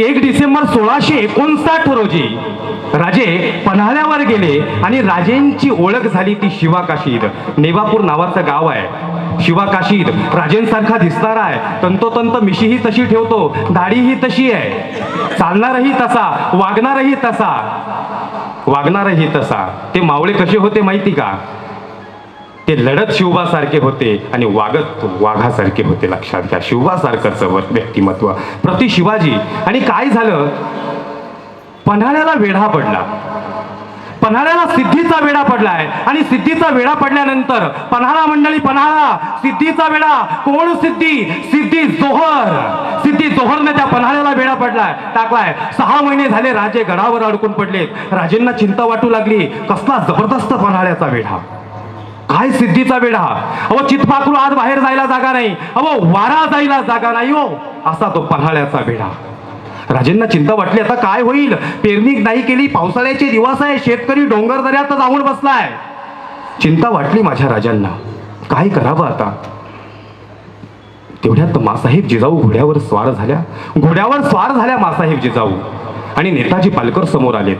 एक डिसेंबर सोळाशे एकोणसाठ रोजी राजे पन्हाळ्यावर गेले आणि राजेंची ओळख झाली ती शिवाकाशीद. नेवापूर नावाचं गाव आहे. शिवाकाशीद राजेंसारखा दिसणारा आहे. तंतोतंत मिशीही तशी ठेवतो. दाढीही तशी आहे. चालणारही तसा वागणारही तसा. वागणारही तसा. ते मावळे कसे होते माहिती का? ते लढत शिवबासारखे होते आणि वागत वाघासारखे होते लक्षात घ्या. शिवबासारखंच व्यक्तिमत्व. प्रति शिवाजी आणि काय झालं? पन्हाळ्याला वेढा पडला. पन्हाळ्याला सिद्धीचा वेढा पडलाय. आणि सिद्धीचा वेढा पडल्यानंतर पन्हाळा मंडळी पन्हाळा सिद्धीचा वेढा. कोण सिद्धी? सिद्धी जोहर. सिद्धी जोहरने त्या पन्हाळ्याला वेढा पडलाय. टाकलाय. सहा महिने झाले राजे गडावर अडकून पडलेत. राजेंना चिंता वाटू लागली. कसला जबरदस्त पन्हाळ्याचा वेढा. काय सिद्धीचा वेढा अहो चितपाखरू आज बाहेर जायला जागा नाही. अहो वारा जायला जागा नाही हो. असा तो पन्हाळ्याचा वेढा राजेंना चिंता वाटली आता काय होईल? पेरणी नाही केली पावसाळ्याचे दिवस आहे शेतकरी डोंगर दऱ्यात जाऊन बसलाय. चिंता वाटली माझ्या राजांना. काय करावं आता? तेवढ्यात मासाहेब जिजाऊ घोड्यावर स्वार झाल्या. घोड्यावर स्वार झाल्या मासाहेब जिजाऊ. आणि नेताजी पालकर समोर आलेत.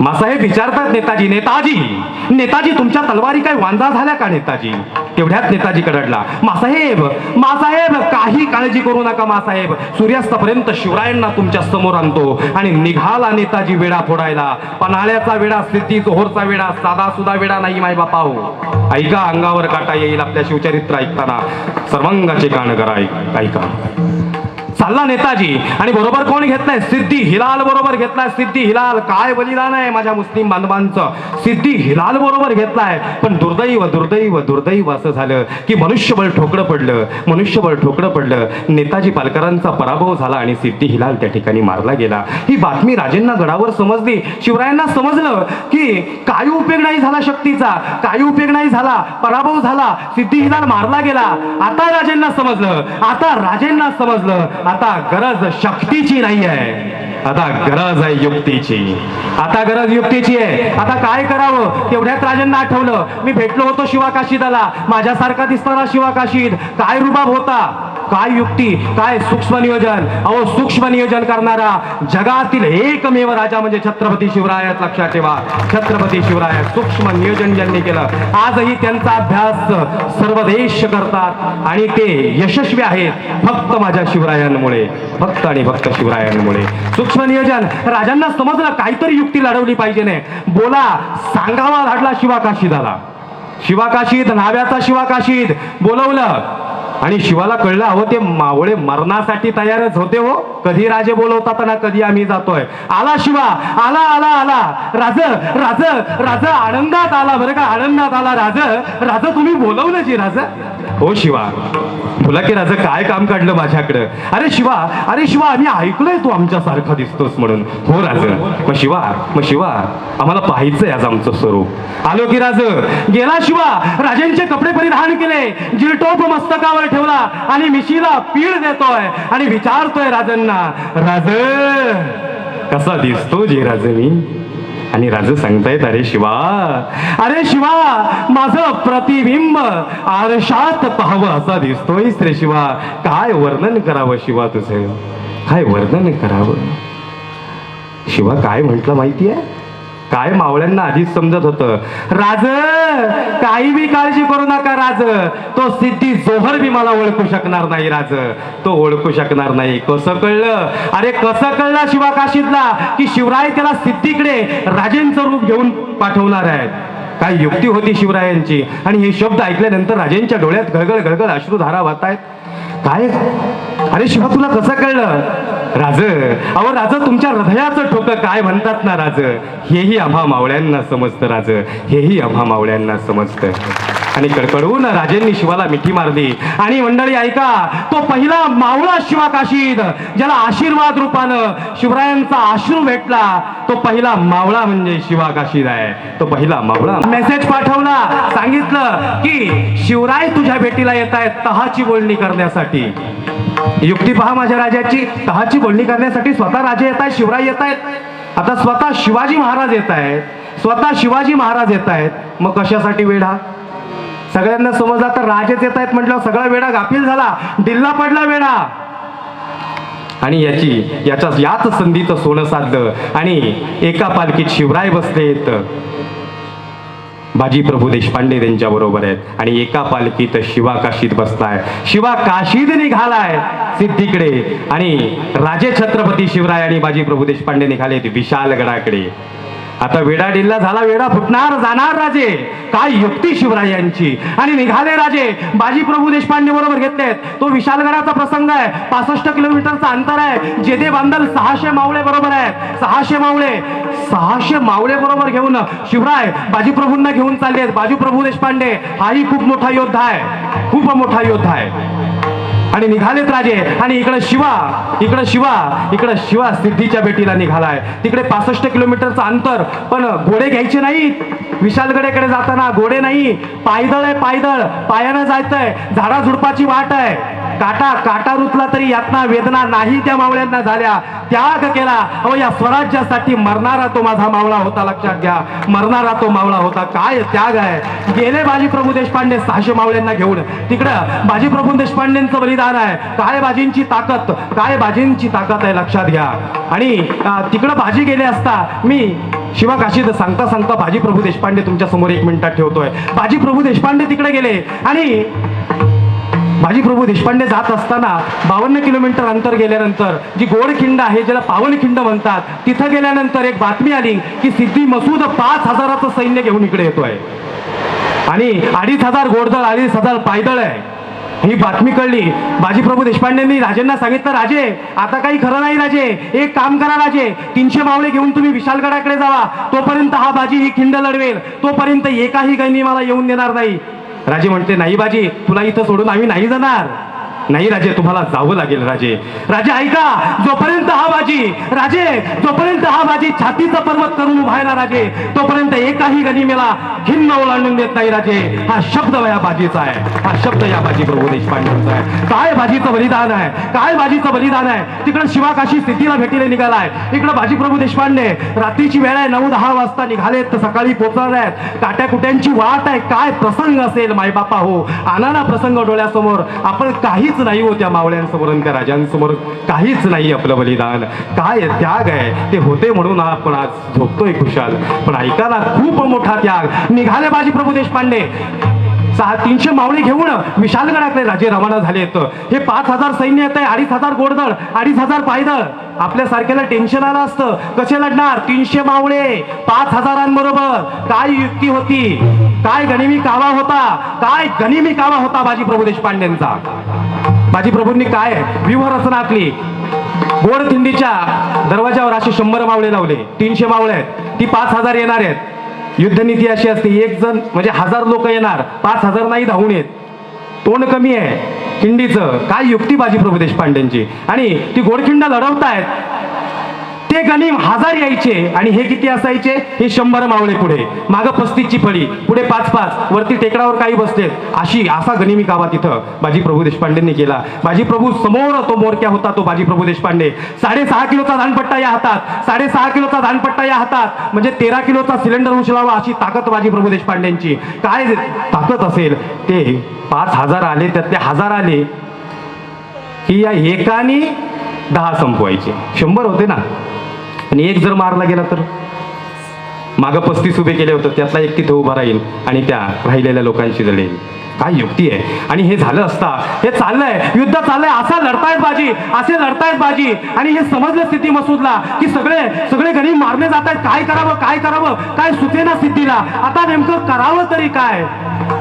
मासाहेब विचारतात नेताजी नेताजी नेताजी तुमच्या तलवारी काय वांदा झाल्या का नेताजी? तेवढ्यात नेताजी कडडला मासाहेब मासाहेब काही काळजी करू नका मासाहेब. सूर्यास्तापर्यंत शिवरायांना तुमच्यासमोर आणतो आणि निघाला नेताजी वेडा फोडायला. पन्हाळ्याचा वेडा स्थिती जोहरचा वेडा साधा सुद्धा वेडा नाही माय बापा हो. ऐका अंगावर काटा येईल आपल्या शिवचरित्र ऐकताना. सर्वांगाचे गाणं करा ऐक- झाला नेताजी. आणि बरोबर कोण घेतलाय सिद्धी हिलाल बरोबर घेतलाय सिद्धी हिलाल काय बलिदान आहे माझ्या मुस्लिम बांधवांचं? सिद्धी हिलाल बरोबर घेतलाय पण दुर्दैव दुर्दैव दुर्दैव असं झालं की मनुष्यबळ ठोकळं पडलं. मनुष्यबळ ठोकळं पडलं. नेताजी पालकरांचा पराभव झाला आणि सिद्धी हिलाल त्या ठिकाणी मारला गेला. ही बातमी राजेंना गडावर समजली. शिवरायांना समजलं की काही उपयोग नाही झाला शक्तीचा. काही उपयोग नाही झाला. पराभव झाला. सिद्धी हिलाल मारला गेला. आता राजेंना समजलं. आता राजेंना समजलं. आता गरज शक्तीची नाही आहे आता गरज आहे युक्तीची. आता गरज युक्तीची आहे. आता काय करावं? तेवढ्यात राजांना आठवलं. मी भेटलो होतो शिवाकाशीदाला. माझ्यासारखा दिसणारा शिवाकाशीद. काय रुबाब होता? काय युक्ती काय सूक्ष्म नियोजन? अहो सूक्ष्म नियोजन करणारा जगातील एकमेव राजा म्हणजे छत्रपती शिवरायात लक्षात ठेवा. छत्रपती शिवराय सूक्ष्म नियोजन ज्यांनी केलं आजही त्यांचा अभ्यास सर्व देश करतात आणि ते यशस्वी आहेत फक्त माझ्या शिवरायांमुळे. फक्त आणि फक्त शिवरायांमुळे. सूक्ष्म नियोजन राजांना समजलं काहीतरी युक्ती लढवली पाहिजे नाही. बोला सांगावा धाडला शिवाकाशीदाला. शिवाकाशीत नाव्याचा शिवाकाशीत. बोलवलं. आणि शिवाला कळलं अहो ते मावळे मरणासाठी तयारच होते हो. कधी राजे बोलवतात ना कधी आम्ही जातोय. आला शिवा आला आला आला. राज राज राज आनंदात आला. बरं का आनंदात आला राज. राज तुम्ही बोलवलं जी राज? हो शिवा. तुला की राजा काय काम काढलं माझ्याकडं? अरे शिवा अरे शिवा आम्ही ऐकलंय तू आमच्यासारखा दिसतोस म्हणून. हो राज मग शिवा मग शिवा आम्हाला पाहायचंय आज आमचं स्वरूप. आलो की राज गेला शिवा. राजांचे कपडे परिधान केले. जिरटोप मस्तकावर ठेवला आणि मिशीला पीळ देतोय आणि विचारतोय राजांना राज कसा दिसतो जे राज मी आणि राज सांगतायत अरे शिवा अरे शिवा माझं प्रतिबिंब आरशात पाहावं असा दिसतोयस रे शिवा. काय वर्णन करावं शिवा तुझं? काय वर्णन करावं? शिवा काय म्हंटल माहितीये? काय मावळ्यांना आधीच समजत होतं. राज काही बी काळजी करू नका राज. तो सिद्धी जोहर बी मला ओळखू शकणार नाही राज. तो ओळखू शकणार नाही. कसं कळलं? अरे कसं कळलं शिवा काशीतला की शिवराय त्याला सिद्धीकडे राजेंचं रूप घेऊन पाठवणार आहेत. काय युक्ती होती शिवरायांची? आणि हे शब्द ऐकल्यानंतर राजेंच्या डोळ्यात गळगळ गळगळ अश्रुधारा वाहत आहेत काय? अरे शिवा तुला कसं कळलं? राज अहो राज तुमच्या हृदयाचं ठोकं काय म्हणतात ना राज? हेही आभा मावळ्यांना समजतं राज. हेही आभा मावळ्यांना समजतं. आणि कडकडून राजेंनी शिवाला मिठी मारली. आणि मंडळी ऐका तो पहिला मावळा शिवा काशीद ज्याला आशीर्वाद रूपानं शिवरायांचा आश्रू भेटला तो पहिला मावळा म्हणजे शिवा काशीद आहे. तो पहिला मावळा मेसेज पाठवला सांगितलं की शिवराय तुझ्या भेटीला येत आहेत तहाची बोलणी करण्यासाठी. युक्ती पहा माझ्या राजाची. तहाची बोलणी करण्यासाठी स्वतः राजे येत आहेत शिवराय येत आहेत. आता स्वतः शिवाजी महाराज येत आहेत. स्वतः शिवाजी महाराज येत आहेत. मग कशासाठी वेढा? सगळ्यांना समजला तर राजेच येत आहेत म्हटलं सगळा वेढा गाफील झाला. दिल्ला पडला वेढा. आणि याची याच्या याच संधीचं सोनं साधलं. आणि एका पालखीत शिवराय बसलेत. बाजी प्रभू देशपांडे त्यांच्या बरोबर आहेत. आणि एका पालखीत शिवा काशीत बसलाय. शिवा काशीद निघालाय सिद्धीकडे. आणि राजे छत्रपती शिवराय आणि बाजी प्रभू देशपांडे निघालेत विशालगडाकडे. आता वेडा डिल्ला झाला वेडा फुटणार जाणार राजे. काय युक्ती शिवरायांची आणि निघाले राजे. बाजी प्रभू देशपांडे बरोबर घेतलेत. तो विशालगडाचा प्रसंग आहे. पासष्ट किलोमीटरचा अंतर आहे. जेदे बांधल सहाशे मावळे बरोबर आहेत. सहाशे मावळे. सहाशे मावळे बरोबर घेऊन शिवराय बाजीप्रभूंना घेऊन चाललेत. बाजी प्रभू देशपांडे हाही खूप मोठा योद्धा आहे. खूप मोठा योद्धा आहे. आणि निघालेत राजे. आणि इकडे शिवा इकडे शिवा इकडे शिवा सिद्धीच्या बेटीला निघालाय. तिकडे पासष्ट किलोमीटरचं अंतर पण घोडे घ्यायचे नाहीत. विशालगडेकडे जाताना घोडे नाही. पायदळ आहे पायदळ. पायानं जायचंय. झाडा झुडपाची वाट आहे. काटा काटा रुतला तरी यातना वेदना नाही त्या मावळ्यांना झाल्या. त्याग केला. अहो या स्वराज्यासाठी मरणारा तो माझा मावळा होता लक्षात घ्या. मरणारा तो मावळा होता. काय त्याग आहे? गेले बाजीप्रभू देशपांडे सहाशे मावळ्यांना घेऊन. तिकडं बाजीप्रभू देशपांडेंचं बलिदान आहे. काळेबाजींची ताकद काळेबाजींची ताकद आहे लक्षात घ्या. आणि तिकडं भाजी गेले असता मी शिवा काशीद सांगता सांगता भाजी प्रभू देशपांडे तुमच्यासमोर एक मिनिटात ठेवतोय. बाजी प्रभू देशपांडे तिकडे गेले. आणि भाजी प्रभू देशपांडे जात असताना बावन्न किलोमीटर अंतर गेल्यानंतर जी गोडखिंड आहे ज्याला पावनखिंड म्हणतात तिथं गेल्यानंतर एक बातमी आली की सिद्धी मसूद पाच हजाराचं सैन्य घेऊन इकडे येतोय. आणि अडीच हजार घोडदळ अडीच हजार पायदळ आहे. ही बातमी कळली. बाजीप्रभू देशपांडेंनी राजेंना सांगितलं राजे आता काही खरं नाही राजे. एक काम करा राजे. तीनशे मावळे घेऊन तुम्ही विशालगडाकडे जावा. तोपर्यंत हा बाजी ही खिंड लढवेल. तोपर्यंत एकाही गैनी मला येऊन देणार नाही. राजे म्हणते नाही बाजी तुला इथं सोडून आम्ही नाही जाणार. नाही राजे तुम्हाला जावं लागेल राजे. राजे ऐका जोपर्यंत हा बाजी राजे जोपर्यंत हा बाजी छातीचा पर्वत करून उभा आहे ना राजे तोपर्यंत एकाही गनिमेला खिन्न ओलांडून देत नाही राजे. हा शब्द या बाजीचा आहे. हा शब्द या बाजी प्रभू देशपांडेचा आहे. काय बाजीचं बलिदान आहे? काय बाजीचं बलिदान आहे? तिकडे शिवाकाशी स्थितीला भेटीला निघालाय. इकडे बाजी प्रभू देशपांडे रात्रीची वेळ आहे नऊ दहा वाजता निघालेत तर सकाळी पोहोचणार आहेत. काट्या कुट्यांची वाट आहे. काय प्रसंग असेल मायबापा हो? आनाना प्रसंग डोळ्यासमोर. आपण काहीच नाही हो त्या मावळ्यांसमोर आणि त्या राजांसमोर. काहीच नाही आपलं बलिदान. काय त्याग आहे? ते होते म्हणून आपण आज झोपतोय खुशाल. पण ऐका ना खूप मोठा त्याग. निघाले बाजी प्रभू देशपांडे. सहा तीनशे मावळे घेऊन विशालगडाकडे राजे रवाना झालेत. हे पाच हजार सैन्य येत आहे अडीच हजार गोडदळ अडीच हजार पायदळ. आपल्या सारख्याला टेन्शन आलं असतं. कसे लढणार? तीनशे मावळे. पाच हजारांबरोबर. काय युक्ती होती? काय गनिमी कावा होता? काय गनिमी कावा होता बाजी प्रभू देशपांडेंचा? बाजी प्रभूंनी काय व्यूह रचना गोड थिंडीच्या दरवाजावर असे शंभर मावळे लावले. तीनशे मावळे आहेत. ती पाच हजार येणार आहेत. युद्धनीती अशी असते एक जण म्हणजे हजार लोक येणार. पाच हजार नाही धावून येत. तोंड कमी आहे. खिंडीचं काय युक्ती बाजी प्रभू देशपांडेंची? आणि ती गोडखिंड लढवतायत. ते गणिम हजार यायचे. आणि हे किती असायचे? हे शंभर मावळे पुढे. मागं पस्तीसची फळी. पुढे पाच पाच वरती टेकडावर काही बसते अशी असा गणिमी कावा तिथं बाजी प्रभू देशपांडेंनी केला. बाजी प्रभू समोर तो मोरक्या होता तो बाजी प्रभू देशपांडे. साडेसहा किलोचा धानपट्टा या हातात. साडेसहा किलोचा धानपट्टा या हातात. म्हणजे तेरा किलोचा सिलेंडर उचलावा अशी ताकद बाजी प्रभू देशपांडेंची. काय ताकद असेल. ते पाच हजार आले त्यातले हजार आले की या एकाने दहा संपवायचे. शंभर होते ना. आणि एक जर मारला गेला तर? मागं पस्तीस उभे केले होते त्यातला एक तिथं उभा राहील आणि त्या राहिलेल्या लोकांशी लढेल काय युक्ती आहे? आणि हे झालं असता हे चाललंय युद्ध चाललंय असा लढतायत बाजी असे लढतायत बाजी. आणि हे समजलं स्थिती मसूदला की सगळे सगळे गरीब मारले जात आहेत काय करावं काय करावं? काय सुचेना सिद्धीला? आता नेमकं करावं तरी काय?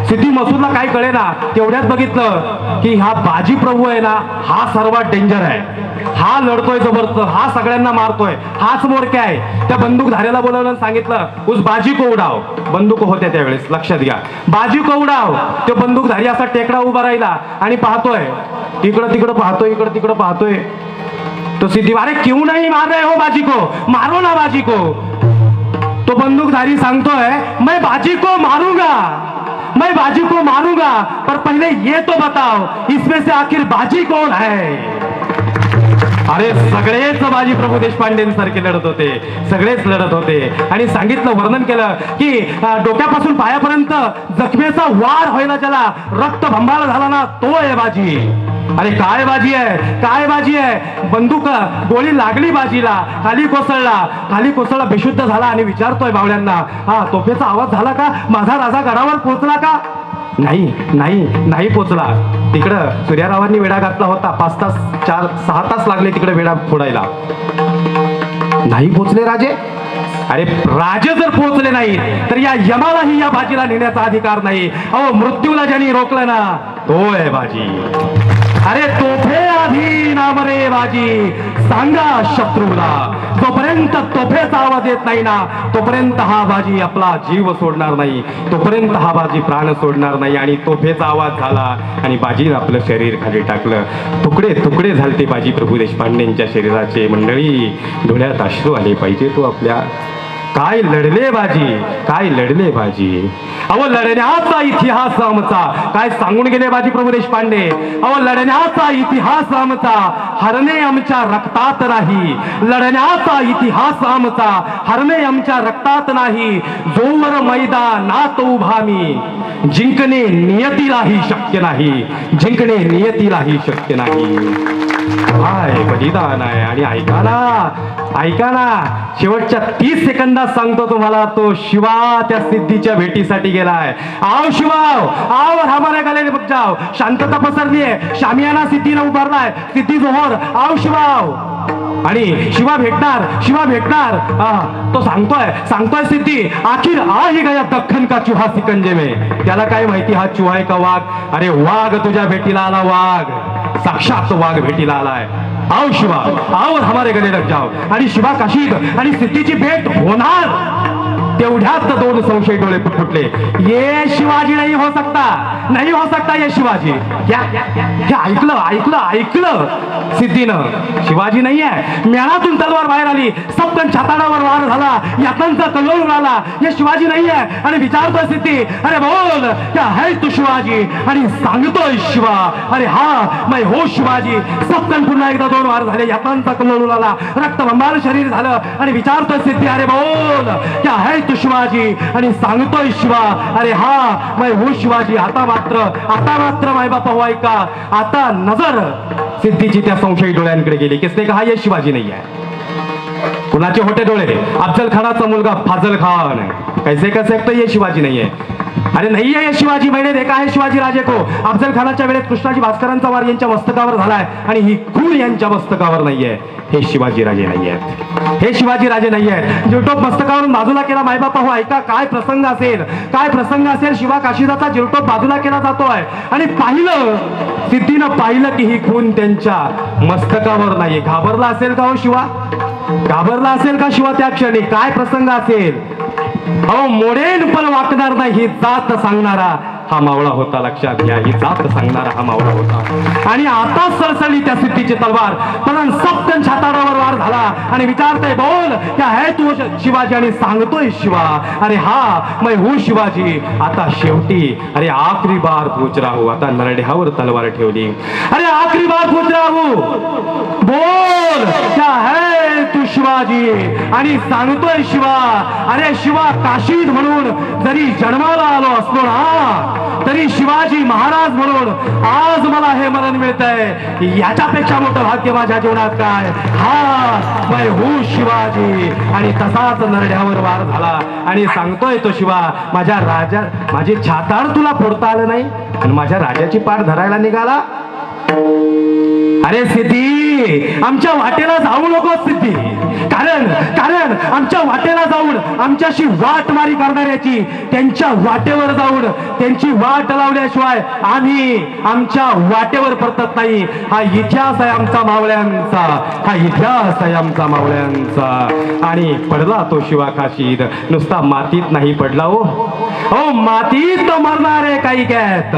सिद्धी मसूदला काय कळेना तेवढ्यात बघितलं की हा बाजी प्रभू आहे ना हा सर्वात डेंजर आहे. हा लढतोय जबरदस्त हा सगळ्यांना मारतोय हाच मोरक्या आहे. त्या बंदूकधाऱ्याला बोलवलं सांगितलं उस बाजी को उडाव बंदूक होत्या त्यावेळेस लक्षात घ्या. बाजी को उडाव तो बंदूकधारी असा टेकडा उभा राहिला आणि पाहतोय इकडं तिकडं पाहतोय इकडं तिकडं पाहतोय. तो सिद्धी अरे क्यों नाही मार रहे हो बाजी को? मारो ना बाजी को. तो बंदूकधारी सांगतोय मैं बाजी को मारूंगा. मैं बाजी को मारूंगा पर पहले ये तो बताओ इसमें से आखिर बाजी कौन है? अरे सगळेच बाजी प्रभू देशपांडेंसारखे लढत होते. सगळेच लढत होते. आणि सांगितलं वर्णन केलं की डोक्यापासून पायापर्यंत जखमेचा वार व्हायला ज्याला रक्त भंबाळ झाला ना तो आहे बाजी. अरे काय बाजी आहे? काय बाजी आहे? बंदूक गोळी लागली बाजीला. खाली कोसळला. खाली कोसळला बेशुद्ध झाला. आणि विचारतोय बावड्यांना हा तोफेचा आवाज झाला का? माझा राजा गडावर पोहोचला का? नाही नाही नाही पोचला. तिकडं सूर्यारावांनी वेढा घातला होता. पाच तास चार सहा तास लागले तिकडे वेढा फोडायला. नाही पोचले राजे? अरे राजे जर पोचले नाही तर या यमालाही या बाजीला नेण्याचा अधिकार नाही. अहो मृत्यूला ज्यांनी रोखलं ना तो आहे बाजी. अरे तोफे आधी नाम रे बाजी सांगा शत्रूला. जोपर्यंत तोफेचा आवाज येत नाही ना तोपर्यंत हा बाजी आपला जीव सोडणार नाही. तोपर्यंत हा बाजी प्राण सोडणार नाही आणि तोफेचा आवाज झाला आणि बाजीनं आपलं शरीर खाली टाकलं. तुकडे तुकडे झालते बाजी प्रभू देशपांडेंच्या शरीराचे. मंडळी डोळ्यात अश्रू आले पाहिजे तो आपल्या काय लढले बाजी? काय लढले बाजी? अहो लढण्याचा इतिहास आमचा. काय सांगून गेले बाजी प्रभू देशपांडे? अहो लढण्याचा इतिहास आमचा. हरणे आमच्या रक्तात नाही. लढण्याचा इतिहास आमचा. हरणे आमच्या रक्तात नाही. जोवर मैदानात उभा मी. जिंकणे नियतीलाही शक्य नाही. जिंकणे नियतीलाही शक्य नाही. काय बलिदान नाही आणि ऐका ना ऐका ना शेवटच्या तीस सेकंदात सांगतो तुम्हाला तो शिवा त्या सिद्धीच्या भेटीसाठी गेलाय. आव शिवाव आव हमारे गाल्याने बघ जाव शांतता पसरली आहे शामियाना सिद्धीनं उभारलाय सिद्धी जोहर आव शिवाव आणि शिवा भेटणार शिवा भेटणार. तो सांगतोय सांगतोय सिद्धी आखिर आ ही गया दख्खन का चुहा सिकंजे में? त्याला काय माहिती हा चुहा आहे का वाघ? अरे वाघ तुझ्या भेटीला आला वाघ. साक्षात तो वाघ भेटीला आलाय. आओ शिवा आओ हमारे गले लग जाओ. आणि शिवा काशीद आणि सिद्धीची भेट होणार. तेवढ्यात दोन संशय डोळे फुटले ये शिवाजी नाही हो सकता. नाही हो सकता ये शिवाजी. ऐकलं ऐकलं ऐकलं. सिद्धीनं. शिवाजी नाही आहे. मेळातून तलवार बाहेर आली. सपकन छाताडावर वार झाला. यातनचा कल्लोळ उडाला. हे शिवाजी नाही आहे. आणि विचारतोय सिद्धी. अरे बोल क्या है तू शिवाजी? आणि सांगतोय शिवा. अरे हा मै हो शिवाजी. सपकन पुन्हा एकदा दोन वार झाले. यातनचा कल्लोळ उडाला. रक्त भंबार शरीर झालं. आणि विचारतोय सिद्धी अरे बोल क्या है तू शिवाजी? आणि सांगतोय शिवा. अरे हा मै हो शिवाजी. हाता मात्र आता मात्र माय बापा हो ऐका. आता नजर सिद्धीची त्या संशयी डोळ्यांकडे गेली किसने कहा ये शिवाजी नाही आहे. कुणाचे होते डोळे? अफजल खानाचा मुलगा फाजल खान कैसे कह सकते ये शिवाजी नहीं अरे नाही आहे शिवाजी महिने देखा है शिवाजी राजे को अफजल खानाच्या वेळेत कृष्णाजी भास्करांचा वार यांच्या मस्तकावर झालाय आणि ही खूण यांच्या मस्तकावर नाहीये. हे शिवाजी राजे नाही आहेत हे शिवाजी राजे नाही आहेत जिरटोप मस्तकावरून बाजूला केला मायबापा हो ऐका काय प्रसंग असेल? काय प्रसंग असेल? शिवा काशीदाचा जिरटोप बाजूला केला जातोय. आणि पाहिलं सिद्धीनं पाहिलं की ही खून त्यांच्या मस्तकावर नाही घाबरला असेल का हो शिवा? घाबरला असेल का शिवा त्या क्षणी? काय प्रसंग असेल? अहो मोडेन पण वाकणार नाही जात सांगणारा. हा मावळा होता लक्षात घ्या ही जात सांगणारा हा मावळा होता. आणि आता सरसळली त्या सिद्धीची तलवार. पण सप्तन छाताडावर वार झाला. आणि विचारतोय बोल त्या है तू शिवाजी? आणि सांगतोय शिवा अरे हा मै हू शिवाजी. आता शेवटी अरे आखरी बार पूछ राहू आता नरड्यावर तलवार ठेवली. अरे आखरी बार पूछ राहू बोल त्या है तू शिवाजी? आणि सांगतोय शिवा अरे शिवा काशीद म्हणून जरी जन्माला आलो असलो ना तरी शिवाजी महाराज म्हणून आज मला हे मरण मिळतंय. याच्यापेक्षा मोठं भाग्य माझ्या जीवनात काय? हा मै हू शिवाजी. आणि तसाच नरड्यावर वार झाला. आणि सांगतोय तो शिवा माझ्या राजा माझी छाताड तुला फोडता आलं नाही? आणि माझ्या राजाची पाठ धरायला निघाला? अरे सिद्धी आमच्या वाटेला जाऊ नको सिद्धी. कारण कारण आमच्या वाटेला जाऊन आमच्याशी वाट मारी करणाऱ्याची त्यांच्या वाटेवर जाऊन त्यांची वाट लावल्याशिवाय आम्ही आमच्या वाटेवर परतत नाही. हा इतिहास आहे आमचा मावळ्यांचा. हा इतिहास आहे आमचा मावळ्यांचा. आणि पडला तो शिवा काशीद नुसता मातीत नाही पडला हो. हो मातीत मरणारे काही गॅत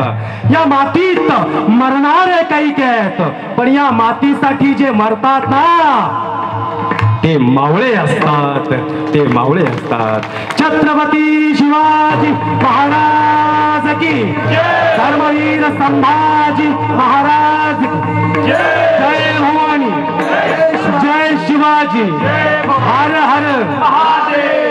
या मातीत मरणारे काही गॅत पण या मातीसाठी जे मरतात ना ते मावळे असतात ते मावळे असतात. छत्रपती शिवाजी महाराज की धर्मवीर संभाजी महाराज जय. भवानी. महाराज हर हर महादेव.